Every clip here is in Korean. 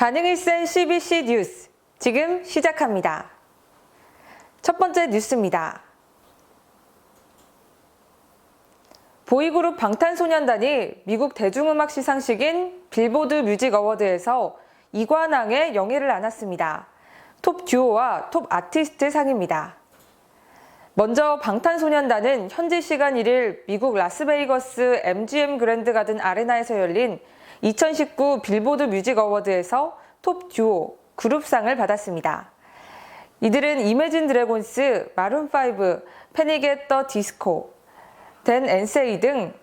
반응이 센 CBC 뉴스 지금 시작합니다. 첫 번째 뉴스입니다. 보이그룹 방탄소년단이 미국 대중음악 시상식인 빌보드 뮤직 어워드에서 이관왕의 영예를 안았습니다. 톱 듀오와 톱 아티스트 상입니다. 먼저 방탄소년단은 현지 시간 1일 미국 라스베이거스 MGM 그랜드 가든 아레나에서 열린 2019 빌보드 뮤직 어워드에서 톱 듀오 그룹상을 받았습니다. 이들은 이매진 드래곤스, 마룬5, 패닉 앳더 디스코, 댄 엔세이 등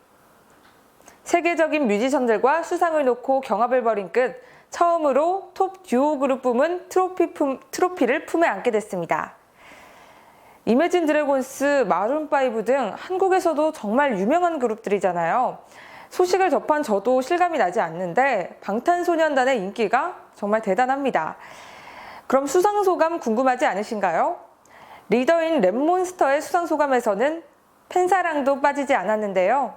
세계적인 뮤지션들과 수상을 놓고 경합을 벌인 끝 처음으로 톱 듀오 그룹 부문 트로피 품, 트로피를 품에 안게 됐습니다. 이매진 드래곤스, 마룬5 등 한국에서도 정말 유명한 그룹들이잖아요. 소식을 접한 저도 실감이 나지 않는데 방탄소년단의 인기가 정말 대단합니다. 그럼 수상 소감 궁금하지 않으신가요? 리더인 랩몬스터의 수상 소감에서는 팬사랑도 빠지지 않았는데요.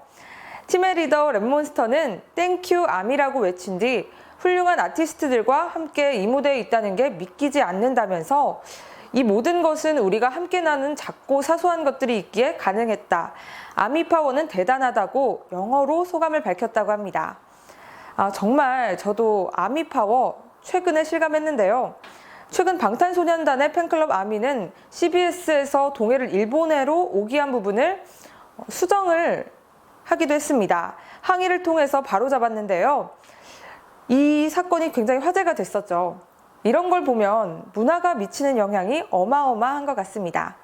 팀의 리더 랩몬스터는 땡큐 아미라고 외친 뒤 훌륭한 아티스트들과 함께 이 무대에 있다는 게 믿기지 않는다면서 이 모든 것은 우리가 함께 나눈 작고 사소한 것들이 있기에 가능했다. 아미 파워는 대단하다고 영어로 소감을 밝혔다고 합니다. 아, 정말 저도 아미 파워 최근에 실감했는데요. 최근 방탄소년단의 팬클럽 아미는 CBS에서 동해를 일본해로 오기한 부분을 수정을 하기도 했습니다. 항의를 통해서 바로 잡았는데요. 이 사건이 굉장히 화제가 됐었죠. 이런 걸 보면 문화가 미치는 영향이 어마어마한 것 같습니다.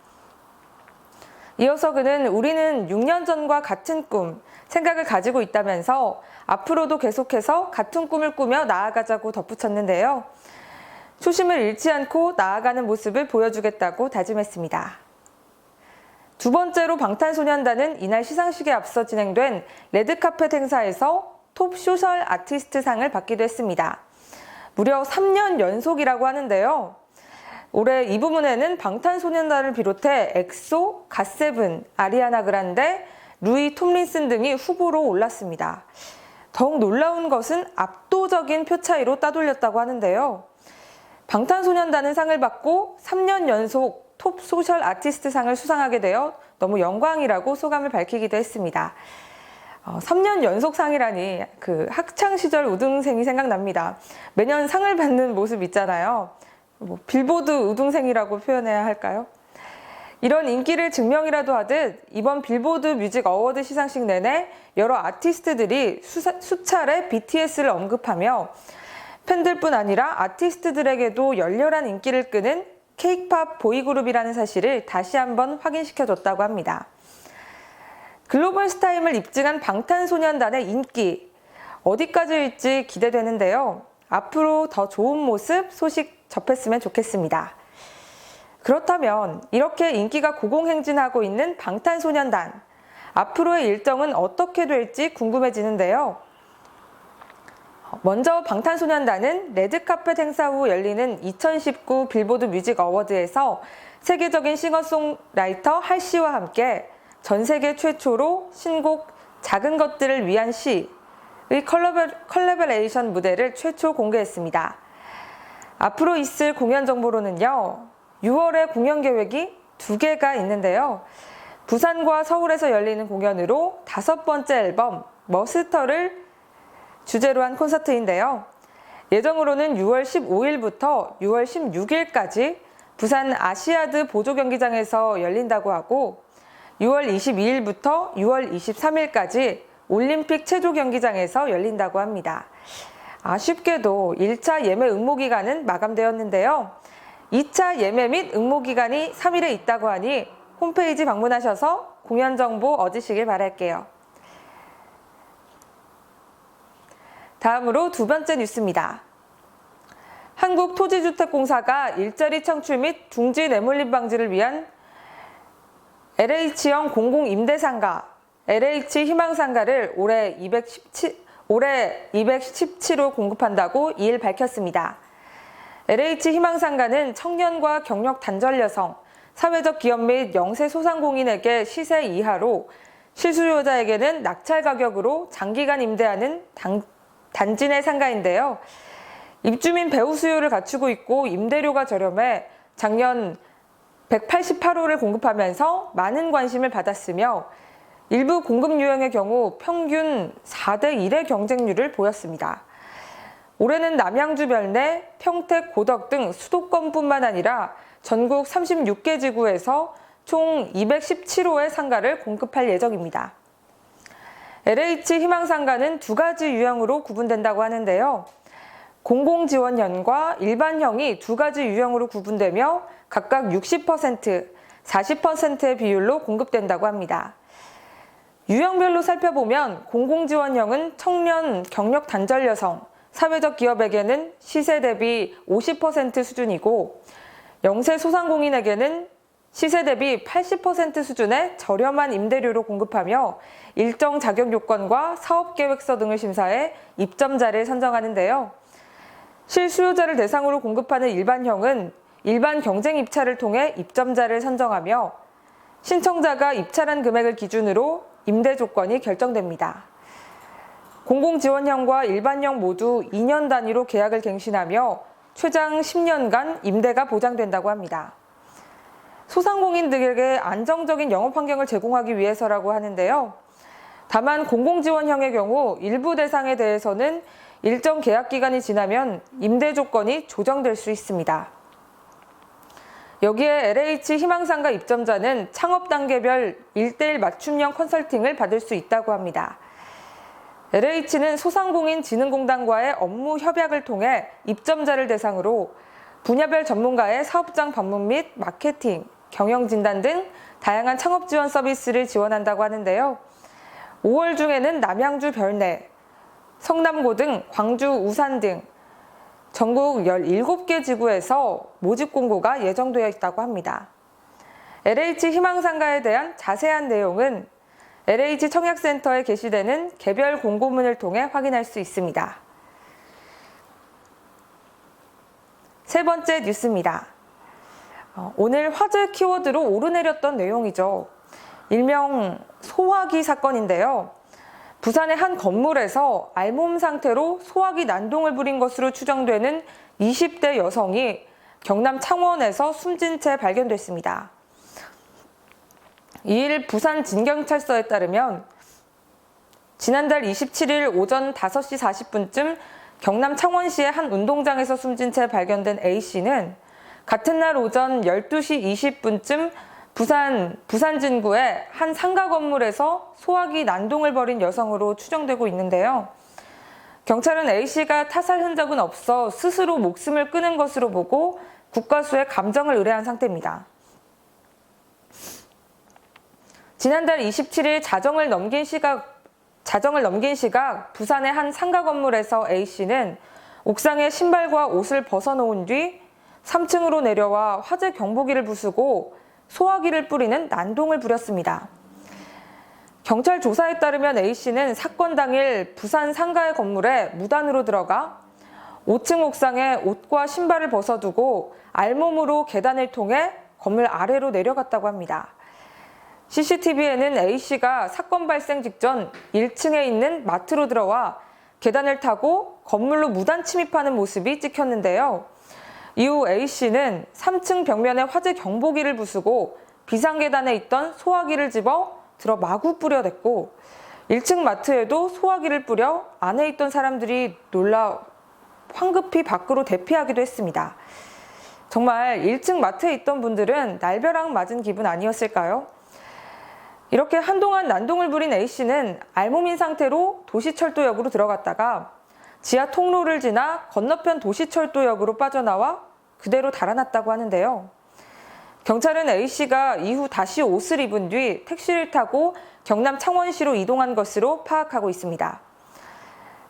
이어서 그는 우리는 6년 전과 같은 꿈, 생각을 가지고 있다면서 앞으로도 계속해서 같은 꿈을 꾸며 나아가자고 덧붙였는데요. 초심을 잃지 않고 나아가는 모습을 보여주겠다고 다짐했습니다. 두 번째로 방탄소년단은 이날 시상식에 앞서 진행된 레드카펫 행사에서 톱 소셜 아티스트 상을 받기도 했습니다. 무려 3년 연속이라고 하는데요. 올해 이 부문에는 방탄소년단을 비롯해 엑소, 갓세븐, 아리아나 그란데, 루이 톰린슨 등이 후보로 올랐습니다. 더욱 놀라운 것은 압도적인 표 차이로 따돌렸다고 하는데요. 방탄소년단은 상을 받고 3년 연속 톱 소셜 아티스트 상을 수상하게 되어 너무 영광이라고 소감을 밝히기도 했습니다. 어, 3년 연속 상이라니 그 학창 시절 우등생이 생각납니다. 매년 상을 받는 모습 있잖아요. 뭐 빌보드 우등생이라고 표현해야 할까요? 이런 인기를 증명이라도 하듯 이번 빌보드 뮤직 어워드 시상식 내내 여러 아티스트들이 수사, 수차례 BTS를 언급하며 팬들뿐 아니라 아티스트들에게도 열렬한 인기를 끄는 케이팝 보이그룹이라는 사실을 다시 한번 확인시켜줬다고 합니다. 글로벌 스타임을 입증한 방탄소년단의 인기 어디까지일지 기대되는데요. 앞으로 더 좋은 모습 소식 접했으면 좋겠습니다. 그렇다면 이렇게 인기가 고공행진하고 있는 방탄소년단 앞으로의 일정은 어떻게 될지 궁금해지는데요. 먼저 방탄소년단은 레드카펫 행사 후 열리는 2019 빌보드 뮤직 어워드에서 세계적인 싱어송라이터 할 씨와 함께 전 세계 최초로 신곡 작은 것들을 위한 시의 컬래버레이션 무대를 최초 공개했습니다. 앞으로 있을 공연 정보로는요, 6월에 공연 계획이 두 개가 있는데요. 부산과 서울에서 열리는 공연으로 다섯 번째 앨범 머스터를 주제로 한 콘서트인데요. 예정으로는 6월 15일부터 6월 16일까지 부산 아시아드 보조 경기장에서 열린다고 하고 6월 22일부터 6월 23일까지 올림픽 체조 경기장에서 열린다고 합니다. 아쉽게도 1차 예매 응모 기간은 마감되었는데요. 2차 예매 및 응모 기간이 3일에 있다고 하니 홈페이지 방문하셔서 공연 정보 얻으시길 바랄게요. 다음으로 두 번째 뉴스입니다. 한국토지주택공사가 일자리 창출 및 둥지 내몰림 방지를 위한 LH형 공공임대상가, LH 희망상가를 올해 217, 올해 217호 공급한다고 2일 밝혔습니다. LH 희망상가는 청년과 경력 단절 여성, 사회적 기업 및 영세 소상공인에게 시세 이하로 실수요자에게는 낙찰 가격으로 장기간 임대하는 당, 단지 내 상가인데요. 입주민 배우 수요를 갖추고 있고 임대료가 저렴해 작년 188호를 공급하면서 많은 관심을 받았으며 일부 공급 유형의 경우 평균 4대 1의 경쟁률을 보였습니다. 올해는 남양주 별내, 평택, 고덕 등 수도권뿐만 아니라 전국 36개 지구에서 총 217호의 상가를 공급할 예정입니다. LH 희망상가는 두 가지 유형으로 구분된다고 하는데요. 공공지원형과 일반형이 두 가지 유형으로 구분되며 각각 60%, 40%의 비율로 공급된다고 합니다. 유형별로 살펴보면 공공지원형은 청년 경력 단절 여성, 사회적 기업에게는 시세 대비 50% 수준이고 영세 소상공인에게는 시세 대비 80% 수준의 저렴한 임대료로 공급하며 일정 자격 요건과 사업 계획서 등을 심사해 입점자를 선정하는데요. 실수요자를 대상으로 공급하는 일반형은 일반 경쟁 입찰을 통해 입점자를 선정하며 신청자가 입찰한 금액을 기준으로 임대 조건이 결정됩니다. 공공지원형과 일반형 모두 2년 단위로 계약을 갱신하며 최장 10년간 임대가 보장된다고 합니다. 소상공인 들에게 안정적인 영업 환경을 제공하기 위해서라고 하는데요. 다만 공공지원형의 경우 일부 대상에 대해서는 일정 계약 기간이 지나면 임대 조건이 조정될 수 있습니다. 여기에 LH 희망상가 입점자는 창업 단계별 1대1 맞춤형 컨설팅을 받을 수 있다고 합니다. LH는 소상공인 진흥공단과의 업무 협약을 통해 입점자를 대상으로 분야별 전문가의 사업장 방문 및 마케팅, 경영 진단 등 다양한 창업 지원 서비스를 지원한다고 하는데요. 5월 중에는 남양주 별내, 성남고 등 광주 우산 등 전국 17개 지구에서 모집 공고가 예정되어 있다고 합니다. LH 희망상가에 대한 자세한 내용은 LH 청약센터에 게시되는 개별 공고문을 통해 확인할 수 있습니다. 세 번째 뉴스입니다. 어, 오늘 화제 키워드로 오르내렸던 내용이죠. 일명 소화기 사건인데요. 부산의 한 건물에서 알몸 상태로 소화기 난동을 부린 것으로 추정되는 20대 여성이 경남 창원에서 숨진 채 발견됐습니다. 이일 부산 진경찰서에 따르면 지난달 27일 오전 5시 40분쯤 경남 창원시의 한 운동장에서 숨진 채 발견된 A씨는 같은 날 오전 12시 20분쯤 부산 부산 진구의 한 상가 건물에서 소화기 난동을 벌인 여성으로 추정되고 있는데요. 경찰은 A 씨가 타살 흔적은 없어 스스로 목숨을 끊은 것으로 보고 국가수에 감정을 의뢰한 상태입니다. 지난달 27일 자정을 넘긴 시각 자정을 넘긴 시각 부산의 한 상가 건물에서 A 씨는 옥상에 신발과 옷을 벗어놓은 뒤 3층으로 내려와 화재 경보기를 부수고 소화기를 뿌리는 난동을 부렸습니다. 경찰 조사에 따르면 A씨는 사건 당일 부산 상가의 건물에 무단으로 들어가 5층 옥상에 옷과 신발을 벗어두고 알몸으로 계단을 통해 건물 아래로 내려갔다고 합니다. CCTV에는 A씨가 사건 발생 직전 1층에 있는 마트로 들어와 계단을 타고 건물로 무단 침입하는 모습이 찍혔는데요. 이후 A씨는 3층 벽면에 화재 경보기를 부수고 비상계단에 있던 소화기를 집어 들어 마구 뿌려댔고 1층 마트에도 소화기를 뿌려 안에 있던 사람들이 놀라 황급히 밖으로 대피하기도 했습니다. 정말 1층 마트에 있던 분들은 날벼락 맞은 기분 아니었을까요? 이렇게 한동안 난동을 부린 A씨는 알몸인 상태로 도시철도역으로 들어갔다가 지하 통로를 지나 건너편 도시철도역으로 빠져나와 그대로 달아났다고 하는데요. 경찰은 A씨가 이후 다시 옷을 입은 뒤 택시를 타고 경남 창원시로 이동한 것으로 파악하고 있습니다.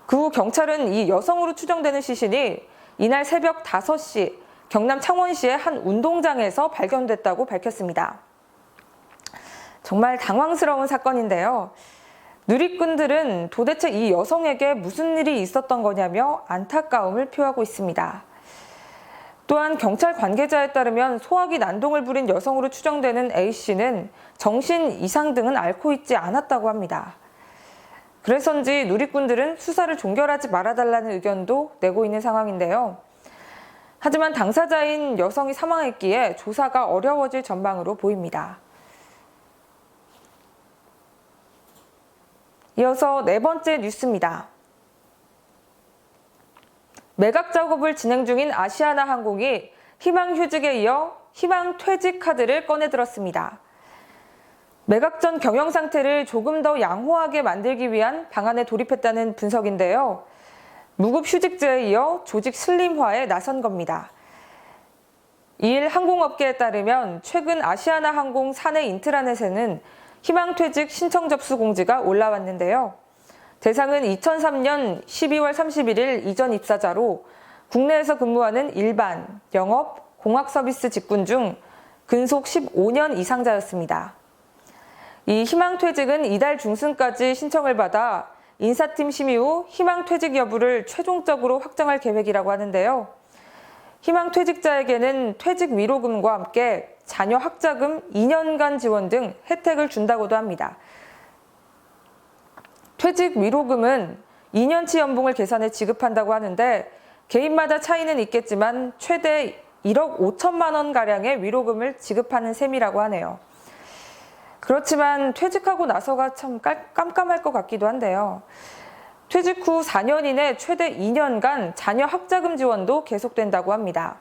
그 후 경찰은 이 여성으로 추정되는 시신이 이날 새벽 5시 경남 창원시의 한 운동장에서 발견됐다고 밝혔습니다. 정말 당황스러운 사건인데요. 누리꾼들은 도대체 이 여성에게 무슨 일이 있었던 거냐며 안타까움을 표하고 있습니다. 또한 경찰 관계자에 따르면 소화기 난동을 부린 여성으로 추정되는 A씨는 정신 이상 등은 앓고 있지 않았다고 합니다. 그래서인지 누리꾼들은 수사를 종결하지 말아달라는 의견도 내고 있는 상황인데요. 하지만 당사자인 여성이 사망했기에 조사가 어려워질 전망으로 보입니다. 이어서 네 번째 뉴스입니다. 매각 작업을 진행 중인 아시아나 항공이 희망 휴직에 이어 희망 퇴직 카드를 꺼내들었습니다. 매각 전 경영 상태를 조금 더 양호하게 만들기 위한 방안에 돌입했다는 분석인데요. 무급 휴직제에 이어 조직 슬림화에 나선 겁니다. 이일 항공업계에 따르면 최근 아시아나 항공 사내 인트라넷에는 희망퇴직 신청 접수 공지가 올라왔는데요. 대상은 2003년 12월 31일 이전 입사자로 국내에서 근무하는 일반, 영업, 공학 서비스 직군 중 근속 15년 이상자였습니다. 이 희망퇴직은 이달 중순까지 신청을 받아 인사팀 심의 후 희망퇴직 여부를 최종적으로 확정할 계획이라고 하는데요. 희망퇴직자에게는 퇴직 위로금과 함께 자녀 학자금 2년간 지원 등 혜택을 준다고도 합니다. 퇴직 위로금은 2년치 연봉을 계산해 지급한다고 하는데 개인마다 차이는 있겠지만 최대 1억 5천만 원 가량의 위로금을 지급하는 셈이라고 하네요. 그렇지만 퇴직하고 나서가 참 깜깜할 것 같기도 한데요. 퇴직 후 4년 이내 최대 2년간 자녀 학자금 지원도 계속된다고 합니다.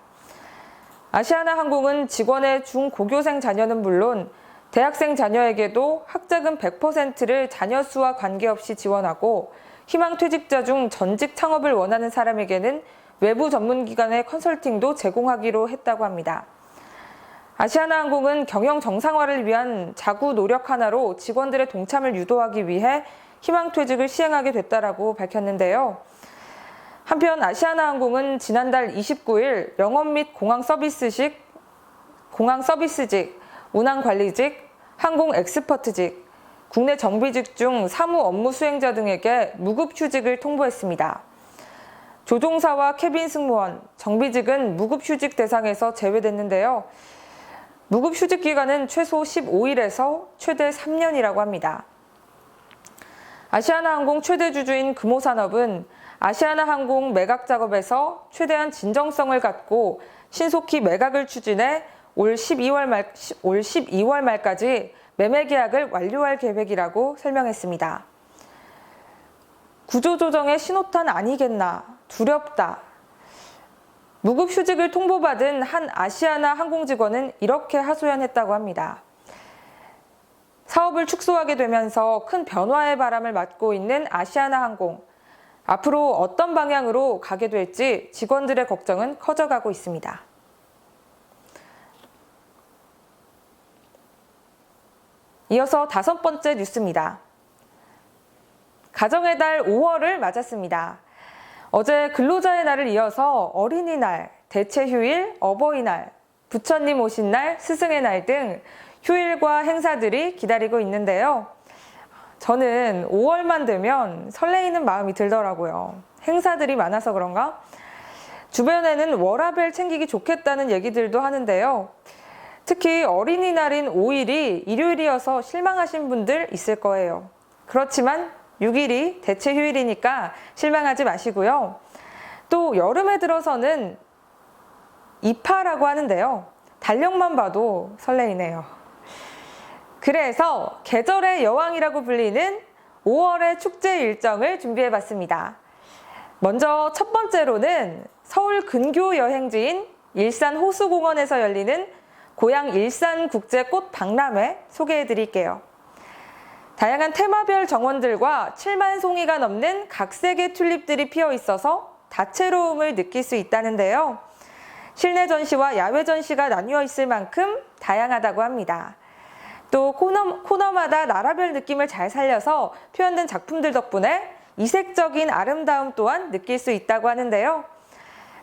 아시아나 항공은 직원의 중고교생 자녀는 물론 대학생 자녀에게도 학자금 100%를 자녀 수와 관계없이 지원하고 희망 퇴직자 중 전직 창업을 원하는 사람에게는 외부 전문기관의 컨설팅도 제공하기로 했다고 합니다. 아시아나항공은 경영 정상화를 위한 자구 노력 하나로 직원들의 동참을 유도하기 위해 희망퇴직을 시행하게 됐다라고 밝혔는데요. 한편 아시아나항공은 지난달 29일 영업 및 공항 서비스식, 공항 서비스직, 운항 관리직, 항공 엑스퍼트직, 국내 정비직 중 사무 업무 수행자 등에게 무급 휴직을 통보했습니다. 조종사와 캐빈 승무원, 정비직은 무급 휴직 대상에서 제외됐는데요. 무급 휴직 기간은 최소 15일에서 최대 3년이라고 합니다. 아시아나항공 최대 주주인 금호산업은 아시아나 항공 매각 작업에서 최대한 진정성을 갖고 신속히 매각을 추진해 올 12월 말, 올 12월 말까지 매매 계약을 완료할 계획이라고 설명했습니다. 구조조정의 신호탄 아니겠나, 두렵다. 무급 휴직을 통보받은 한 아시아나 항공 직원은 이렇게 하소연했다고 합니다. 사업을 축소하게 되면서 큰 변화의 바람을 맞고 있는 아시아나 항공. 앞으로 어떤 방향으로 가게 될지 직원들의 걱정은 커져가고 있습니다. 이어서 다섯 번째 뉴스입니다. 가정의 달 5월을 맞았습니다. 어제 근로자의 날을 이어서 어린이날, 대체휴일, 어버이날, 부처님 오신 날, 스승의 날 등 휴일과 행사들이 기다리고 있는데요. 저는 5월만 되면 설레이는 마음이 들더라고요. 행사들이 많아서 그런가? 주변에는 워라벨 챙기기 좋겠다는 얘기들도 하는데요. 특히 어린이날인 5일이 일요일이어서 실망하신 분들 있을 거예요. 그렇지만 6일이 대체 휴일이니까 실망하지 마시고요. 또 여름에 들어서는 이파라고 하는데요. 달력만 봐도 설레이네요. 그래서 계절의 여왕이라고 불리는 5월의 축제 일정을 준비해 봤습니다. 먼저 첫 번째로는 서울 근교 여행지인 일산 호수공원에서 열리는 고향 일산 국제 꽃 박람회 소개해 드릴게요. 다양한 테마별 정원들과 7만 송이가 넘는 각색의 튤립들이 피어 있어서 다채로움을 느낄 수 있다는데요. 실내 전시와 야외 전시가 나뉘어 있을 만큼 다양하다고 합니다. 또 코너, 코너마다 나라별 느낌을 잘 살려서 표현된 작품들 덕분에 이색적인 아름다움 또한 느낄 수 있다고 하는데요.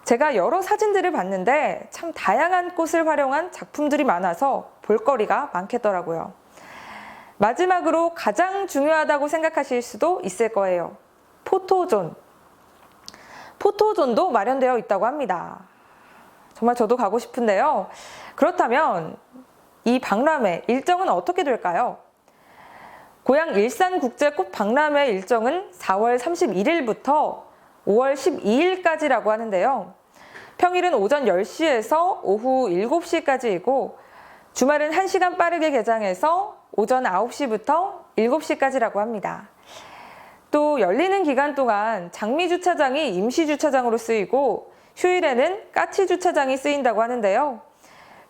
제가 여러 사진들을 봤는데 참 다양한 꽃을 활용한 작품들이 많아서 볼거리가 많겠더라고요. 마지막으로 가장 중요하다고 생각하실 수도 있을 거예요. 포토존. 포토존도 마련되어 있다고 합니다. 정말 저도 가고 싶은데요. 그렇다면 이 박람회 일정은 어떻게 될까요? 고향 일산국제꽃 박람회 일정은 4월 31일부터 5월 12일까지라고 하는데요. 평일은 오전 10시에서 오후 7시까지이고 주말은 1시간 빠르게 개장해서 오전 9시부터 7시까지라고 합니다. 또 열리는 기간 동안 장미 주차장이 임시 주차장으로 쓰이고 휴일에는 까치 주차장이 쓰인다고 하는데요.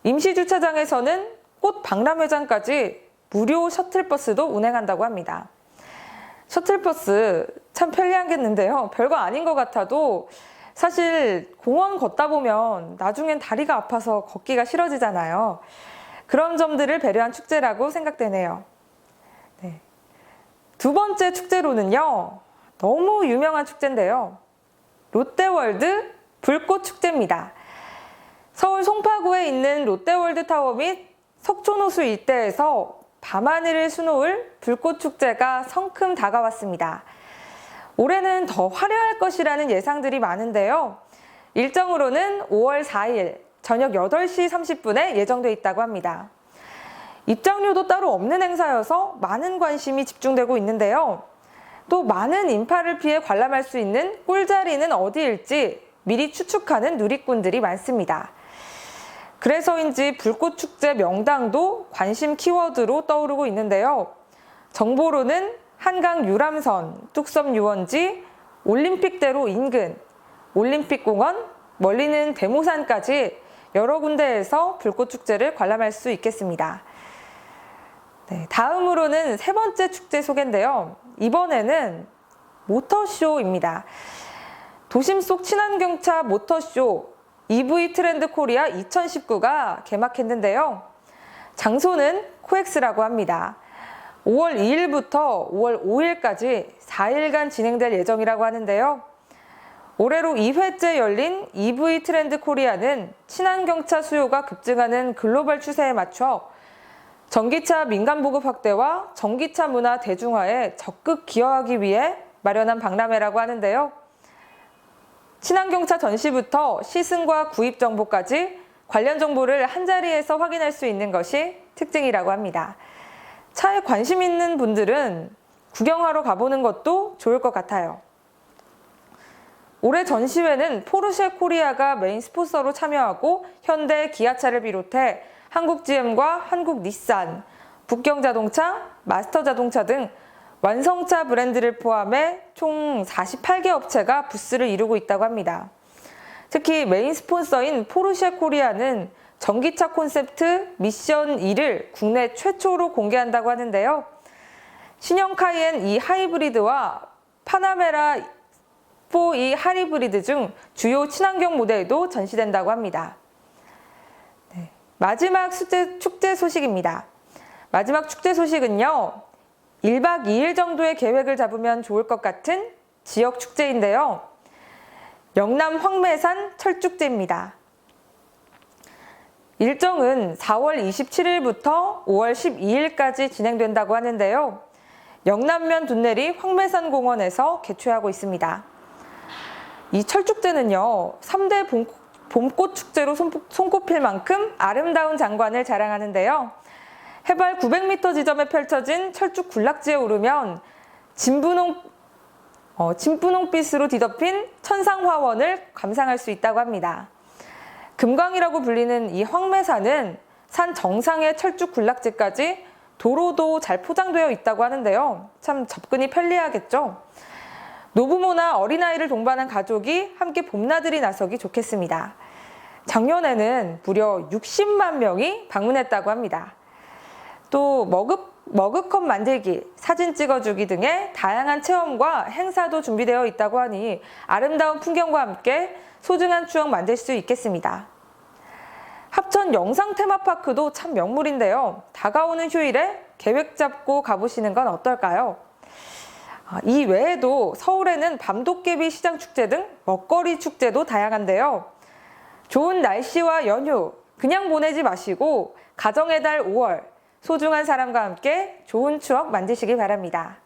임시 주차장에서는 꽃 박람회장까지 무료 셔틀버스도 운행한다고 합니다. 셔틀버스 참 편리하겠는데요. 별거 아닌 것 같아도 사실 공원 걷다 보면 나중엔 다리가 아파서 걷기가 싫어지잖아요. 그런 점들을 배려한 축제라고 생각되네요. 네. 두 번째 축제로는요, 너무 유명한 축제인데요. 롯데월드 불꽃 축제입니다. 서울 송파구에 있는 롯데월드 타워 및 석촌호수 일대에서 밤하늘을 수놓을 불꽃 축제가 성큼 다가왔습니다. 올해는 더 화려할 것이라는 예상들이 많은데요. 일정으로는 5월 4일 저녁 8시 30분에 예정돼 있다고 합니다. 입장료도 따로 없는 행사여서 많은 관심이 집중되고 있는데요. 또 많은 인파를 피해 관람할 수 있는 꿀자리는 어디일지 미리 추측하는 누리꾼들이 많습니다. 그래서인지 불꽃축제 명당도 관심 키워드로 떠오르고 있는데요. 정보로는 한강 유람선, 뚝섬 유원지, 올림픽대로 인근, 올림픽공원, 멀리는 대모산까지 여러 군데에서 불꽃축제를 관람할 수 있겠습니다. 네, 다음으로는 세 번째 축제 소개인데요. 이번에는 모터쇼입니다. 도심 속 친환경차 모터쇼 EV 트렌드 코리아 2019가 개막했는데요. 장소는 코엑스라고 합니다. 5월 2일부터 5월 5일까지 4일간 진행될 예정이라고 하는데요. 올해로 2회째 열린 EV 트렌드 코리아는 친환경차 수요가 급증하는 글로벌 추세에 맞춰 전기차 민간 보급 확대와 전기차 문화 대중화에 적극 기여하기 위해 마련한 박람회라고 하는데요. 친환경차 전시부터 시승과 구입 정보까지 관련 정보를 한자리에서 확인할 수 있는 것이 특징이라고 합니다. 차에 관심 있는 분들은 구경하러 가보는 것도 좋을 것 같아요. 올해 전시회는 포르쉐 코리아가 메인 스폰서로 참여하고 현대, 기아차를 비롯해 한국 GM과 한국 닛산, 북경 자동차, 마스터 자동차 등 완성차 브랜드를 포함해 총 48개 업체가 부스를 이루고 있다고 합니다. 특히 메인 스폰서인 포르쉐 코리아는 전기차 콘셉트 미션 2를 국내 최초로 공개한다고 하는데요. 신형 카이엔 E 하이브리드와 파나메라 4E 하이브리드 중 주요 친환경 모델도 전시된다고 합니다. 네, 마지막 축제 소식입니다. 마지막 축제 소식은요. 1박 2일 정도의 계획을 잡으면 좋을 것 같은 지역 축제인데요. 영남 황매산 철축제입니다. 일정은 4월 27일부터 5월 12일까지 진행된다고 하는데요. 영남면 둔내리 황매산 공원에서 개최하고 있습니다. 이 철축제는요, 3대 봄꽃 축제로 손꼽힐 만큼 아름다운 장관을 자랑하는데요. 해발 900m 지점에 펼쳐진 철쭉 군락지에 오르면 진분홍 어, 진분홍빛으로 뒤덮인 천상화원을 감상할 수 있다고 합니다. 금강이라고 불리는 이 황매산은 산 정상의 철쭉 군락지까지 도로도 잘 포장되어 있다고 하는데요. 참 접근이 편리하겠죠. 노부모나 어린아이를 동반한 가족이 함께 봄나들이 나서기 좋겠습니다. 작년에는 무려 60만 명이 방문했다고 합니다. 또 머그, 머그컵 만들기, 사진 찍어주기 등의 다양한 체험과 행사도 준비되어 있다고 하니 아름다운 풍경과 함께 소중한 추억 만들 수 있겠습니다. 합천 영상 테마파크도 참 명물인데요. 다가오는 휴일에 계획 잡고 가보시는 건 어떨까요? 아, 이 외에도 서울에는 밤도깨비 시장 축제 등 먹거리 축제도 다양한데요. 좋은 날씨와 연휴 그냥 보내지 마시고 가정의 달 5월 소중한 사람과 함께 좋은 추억 만드시기 바랍니다.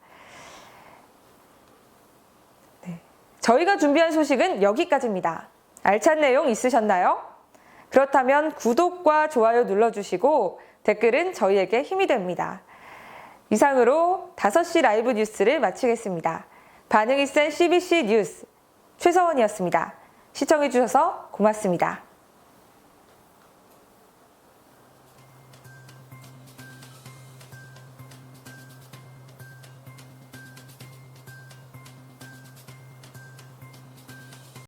네. 저희가 준비한 소식은 여기까지입니다. 알찬 내용 있으셨나요? 그렇다면 구독과 좋아요 눌러주시고 댓글은 저희에게 힘이 됩니다. 이상으로 5시 라이브 뉴스를 마치겠습니다. 반응이 센 CBC 뉴스 최서원이었습니다. 시청해주셔서 고맙습니다.